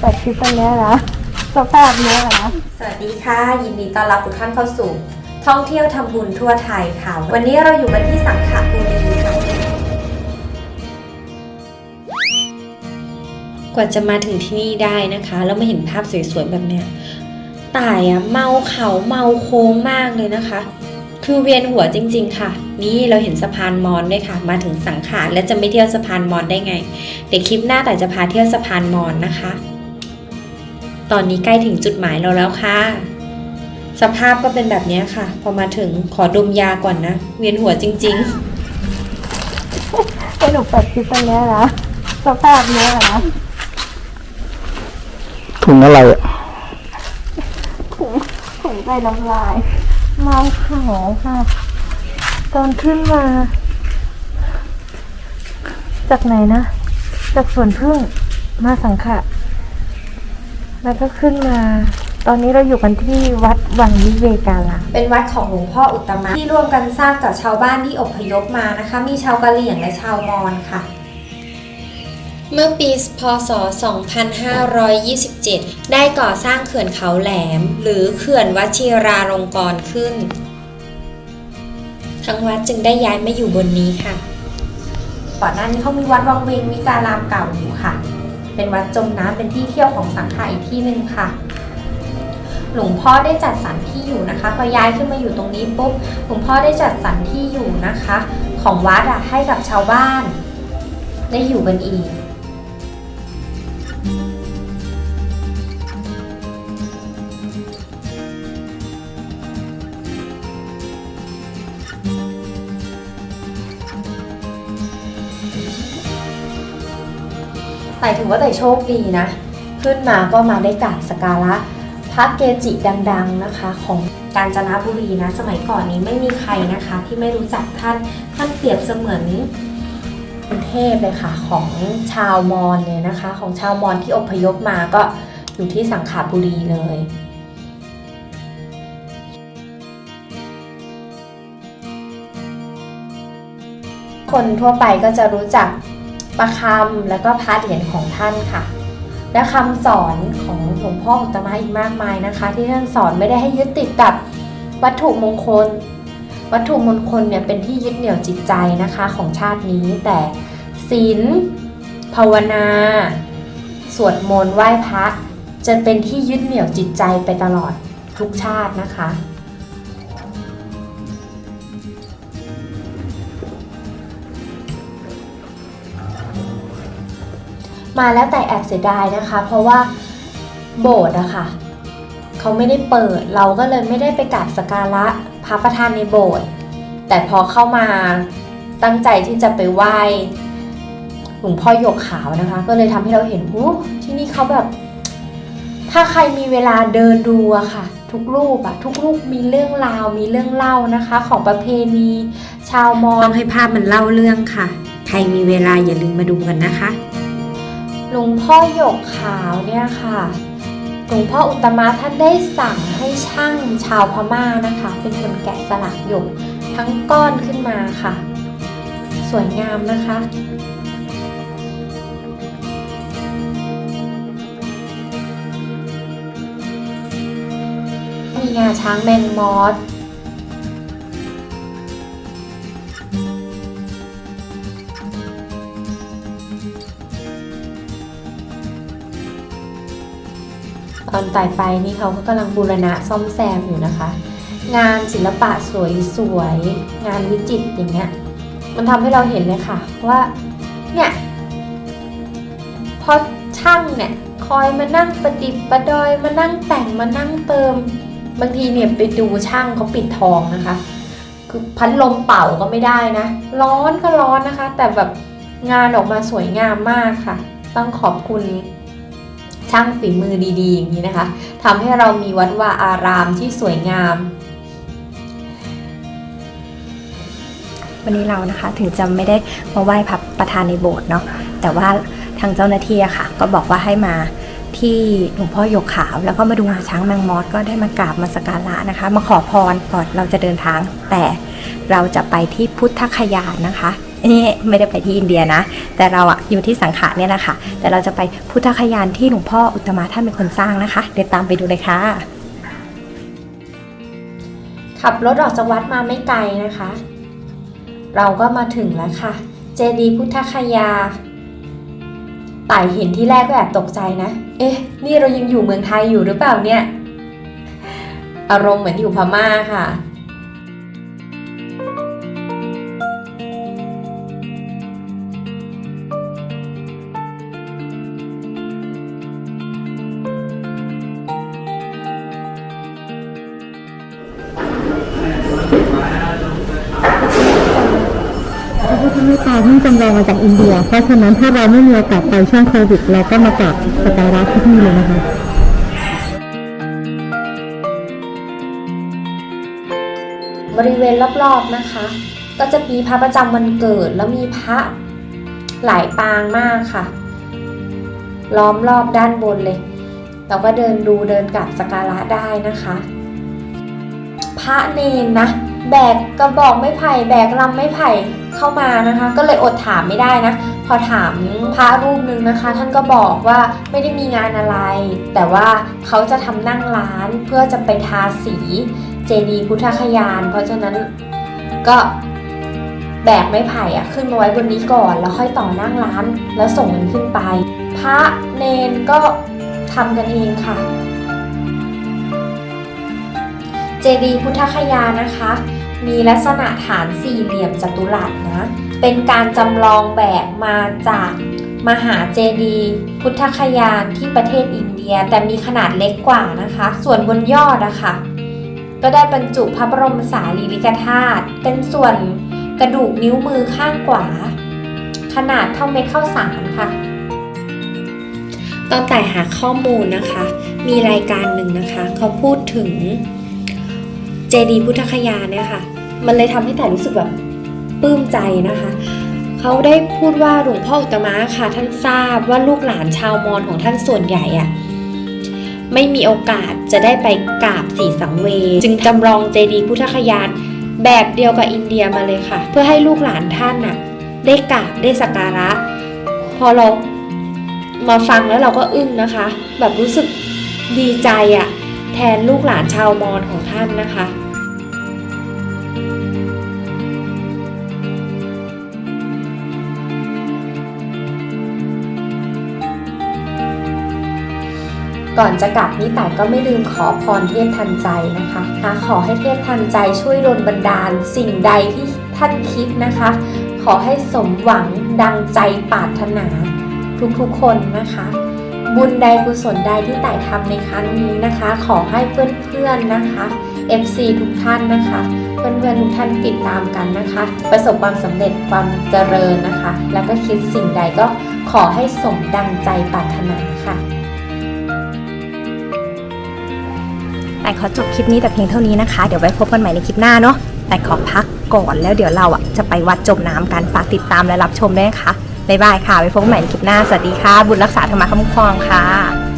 เปิดคลิปตรงเนี้ยนะสภาพเนี้ยเหรอสวัสดีค่ะ ยินดีต้อนรับทุกท่านเข้าสู่ ท่องเที่ยวทำบุญทั่วไทยค่ะ วันนี้เราอยู่กันที่สังขบุรีค่ะ กว่าจะมาถึงที่นี่ได้นะคะ แล้วมาเห็นภาพสวยๆแบบเนี้ยต่ายอะเมาเขาเมาโค้งมากเลยนะคะ คือเวียนหัวจริง ๆ ค่ะ นี่เราเห็นสะพานมอญด้วยค่ะ มาถึงสังขารและจะไม่เที่ยวสะพานมอญได้ไง เดี๋ยวคลิปหน้าแต่จะพาเที่ยวสะพานมอญนะคะ ตอนนี้ใกล้ถึงจุดหมายเราแล้วค่ะ สภาพก็เป็นแบบนี้ค่ะ พอมาถึงขอดมยาก่อนนะ เวียนหัวจริงให้หนูเปิดคลิปตรงเนี้ยนะสภาพเนี้ยเหรอถุงอะไรอะถุงถุงใส่น้ำลาย เมาเขาค่ะ ตอนขึ้นมา จากไหนนะ จากสวนพึ่งมาสังขะ แล้วก็ขึ้นมา ตอนนี้เราอยู่กันที่วัดวังวิเวการามๆเป็นวัดของหลวงพ่ออุตตมะที่ร่วมกันสร้างกับชาวบ้านที่อพยพมานะคะ มีชาวกะเหรี่ยงและชาวมอญค่ะ เมื่อปีพศ 2527 ได้ก่อสร้างเขื่อนเขาแหลม หรือเขื่อนวชิราลงกรณ์ขึ้น ทั้งวัดจึงได้ย้ายมาอยู่บนนี้ค่ะ ก่อนหน้านี้เขามีวัดวังเวงวิการามเก่าอยู่ค่ะ เป็นวัดจมน้ำเป็นที่เที่ยวของสังขาอีกที่หนึ่งค่ะ หลวงพ่อได้จัดสรรที่อยู่นะคะ พอย้ายขึ้นมาอยู่ตรงนี้ปุ๊บหลวงพ่อได้จัดสรรที่อยู่นะคะ ของวัดอะให้กับชาวบ้าน ได้อยู่กันอีก แต่ถือว่าแต่โชคดีนะ ขึ้นมาก็มาได้กราบสการะพระเกจิดังๆนะคะ ของกาญจนบุรีนะ สมัยก่อนนี้ไม่มีใครนะคะ ที่ไม่รู้จักท่านท่านเปรียบเสมือนเทพเลยค่ะของชาวมอญเลยนะคะ ของชาวมอญที่อพยพมาก็อยู่ที่สังขบุรีเลยคนทั่วไปก็จะรู้จัก ประคำแล้วก็พระเหรียญของท่านค่ะ และคำสอนของหลวงพ่ออุตตมะอีกมากมายนะคะ ที่ท่านสอนไม่ได้ให้ยึดติดกับวัตถุมงคล วัตถุมงคลเนี่ยเป็นที่ยึดเหนี่ยวจิตใจนะคะของชาตินี้แต่ศีลภาวนา สวดมนต์ไหว้พระจะเป็นที่ยึดเหนี่ยวจิตใจไปตลอดทุกชาตินะคะ มาแล้วแต่แอบเสียดายนะคะ เพราะว่าโบสถ์อะค่ะเขาไม่ได้เปิดเราก็เลยไม่ได้ไปกราบสักการะพระประธานในโบสถ์แต่พอเข้ามาตั้งใจที่จะไปไหว้หลวงพ่อหยกขาวนะคะ ก็เลยทำให้เราเห็นอู้ที่นี่เขาแบบ ถ้าใครมีเวลาเดินดูอะค่ะ ทุกรูปอะทุกรูปมีเรื่องราวมีเรื่องเล่านะคะ ของประเพณีชาวมอญต้องให้ภาพมันเล่าเรื่องค่ะ ใครมีเวลาอย่าลืมมาดูกันนะคะ หลวงพ่อหยกขาวเนี่ยค่ะหลวงพ่ออุตมะท่านได้สั่งให้ช่างชาวพม่านะคะ เป็นคนแกะสลักหยกทั้งก้อนขึ้นมาค่ะ สวยงามนะคะมีงาช้างแมงมอส ตอนต่ายไปนี่เขาก็กำลังบูรณะซ่อมแซมอยู่นะคะ งานศิลปะสวยๆงานวิจิตรอย่างเงี้ย มันทำให้เราเห็นเลยค่ะว่าเนี่ยพอช่างเนี่ยคอยมานั่งประดิษฐ์ประดอยมานั่งแต่งมานั่งเติม บางทีเนี่ยไปดูช่างเขาปิดทองนะคะ คือพัดลมเป่าก็ไม่ได้นะ ร้อนก็ร้อนนะคะ แต่แบบงานออกมาสวยงามมากค่ะ ต้องขอบคุณ ช่างฝีมือดีๆ อย่างนี้นะคะทำให้เรามีวัดวาอารามที่สวยงาม วันนี้เรานะคะถึงจะไม่ได้มาไหว้พระประธานในโบสถ์เนาะแต่ว่าทางเจ้าหน้าที่อะค่ะ ก็บอกว่าให้มาที่หลวงพ่อหยกขาว แล้วก็มาดูงาช้างแมงมอสก็ได้มากราบมาสกการะนะคะ มาขอพรก่อนเราจะเดินทาง แต่เราจะไปที่พุทธคยานะคะ นี่ไม่ได้ไปที่อินเดียนะ แต่เราอะอยู่ที่สังขะเนี่ยแหละค่ะ แต่เราจะไปพุทธคยานที่หลวงพ่ออุตตมะท่านเป็นคนสร้างนะคะ เดี๋ยวตามไปดูเลยค่ะ ขับรถออกจากวัดมาไม่ไกลนะคะ เราก็มาถึงแล้วค่ะ เจดีย์พุทธคยาไต่เห็นที่แรกก็แอบตกใจนะ เอ๊ะ นี่เรายังอยู่เมืองไทยอยู่หรือเปล่าเนี่ย อารมณ์เหมือนอยู่พม่าค่ะ ระพุทธรูปเก่าเพิ่งจำลองมาจากอินเดีย เพราะฉะนั้นถ้าเราไม่มีโอกาสไปช่วงโควิดเราก็มากราบสการะที่นี่เลยนะคะบริเวณรอบๆนะคะ ก็จะมีพระประจำวันเกิดแล้วมีพระหลายปางมากค่ะ ล้อมรอบด้านบนเลย เราก็เดินดูเดินกลับสกการะได้นะคะ พระเนนนะ แบกกระบอกไม้ไผ่แบกลำไม้ไผ่ เข้ามานะคะ ก็เลยอดถามไม่ได้นะ พอถามพระรูปหนึ่งนะคะ ท่านก็บอกว่าไม่ได้มีงานอะไร แต่ว่าเขาจะทำนั่งร้านเพื่อจะไปทาสีเจดีย์พุทธคยาน เพราะฉะนั้นก็แบกไม้ไผ่อะขึ้นมาไว้บนนี้ก่อน แล้วค่อยต่อนั่งร้านแล้วส่งมันขึ้นไป พระเนนก็ทำกันเองค่ะ เจดีย์พุทธคยานะคะ มีลักษณะฐานสี่เหลี่ยมจัตุรัสนะ เป็นการจำลองแบบมาจากมหาเจดีย์พุทธคยานที่ประเทศอินเดียแต่มีขนาดเล็กกว่านะคะ ส่วนบนยอดอะคะ ก็ได้บรรจุพระบรมสารีริกธาตุเป็นส่วนกระดูกนิ้วมือข้างขวา ขนาดเท่าเม็ดข้าวสารค่ะ ตอนแต่หาข้อมูลนะคะ มีรายการหนึ่งนะคะ เขาพูดถึง เจดีพุทธคยาเนี่ยค่ะ มันเลยทำให้แต่รู้สึกแบบปลื้มใจนะคะเขาได้พูดว่าหลวงพ่ออุตมะค่ะ ท่านทราบว่าลูกหลานชาวมอญของท่านส่วนใหญ่อะไม่มีโอกาสจะได้ไปกราบสีสังเวยจึงจำลองเจดีย์พุทธคยานแบบเดียวกับอินเดียมาเลยค่ะ เพื่อให้ลูกหลานท่านน่ะได้กราบได้สักการะ พอเรามาฟังแล้วเราก็อึ้งนะคะ แบบรู้สึกดีใจอะแทนลูกหลานชาวมอญของท่านนะคะ ก่อนจะกลับนี่แต่ก็ไม่ลืมขอพรเทพทันใจนะคะนะขอให้เทพทันใจช่วยดลบันดาลสิ่งใดที่ท่านคิดนะคะ ขอให้สมหวังดังใจปรารถนาทุกๆคนนะคะ บุญใดกุศลใดที่แต่ทำในครั้งนี้นะคะ ขอให้เพื่อนๆนะคะ FC ทุกท่านนะคะ เพื่อนๆทุกท่านติดตามกันนะคะ ประสบความสำเร็จความเจริญนะคะ แล้วก็คิดสิ่งใดก็ขอให้สมดังใจปรารถนาค่ะ แต่ขอจบคลิปนี้แต่เพียงเท่านี้นะคะ เดี๋ยวไว้พบกันใหม่ในคลิปหน้าเนาะแต่ขอพักก่อนแล้วเดี๋ยวเราอะจะไปวัดจมน้ำกันฝากติดตามและรับชมด้วยนะคะบ๊ายบายค่ะไว้พบกันใหม่ในคลิปหน้าสวัสดีค่ะ บุญรักษาธรรมะคุ้มครองค่ะ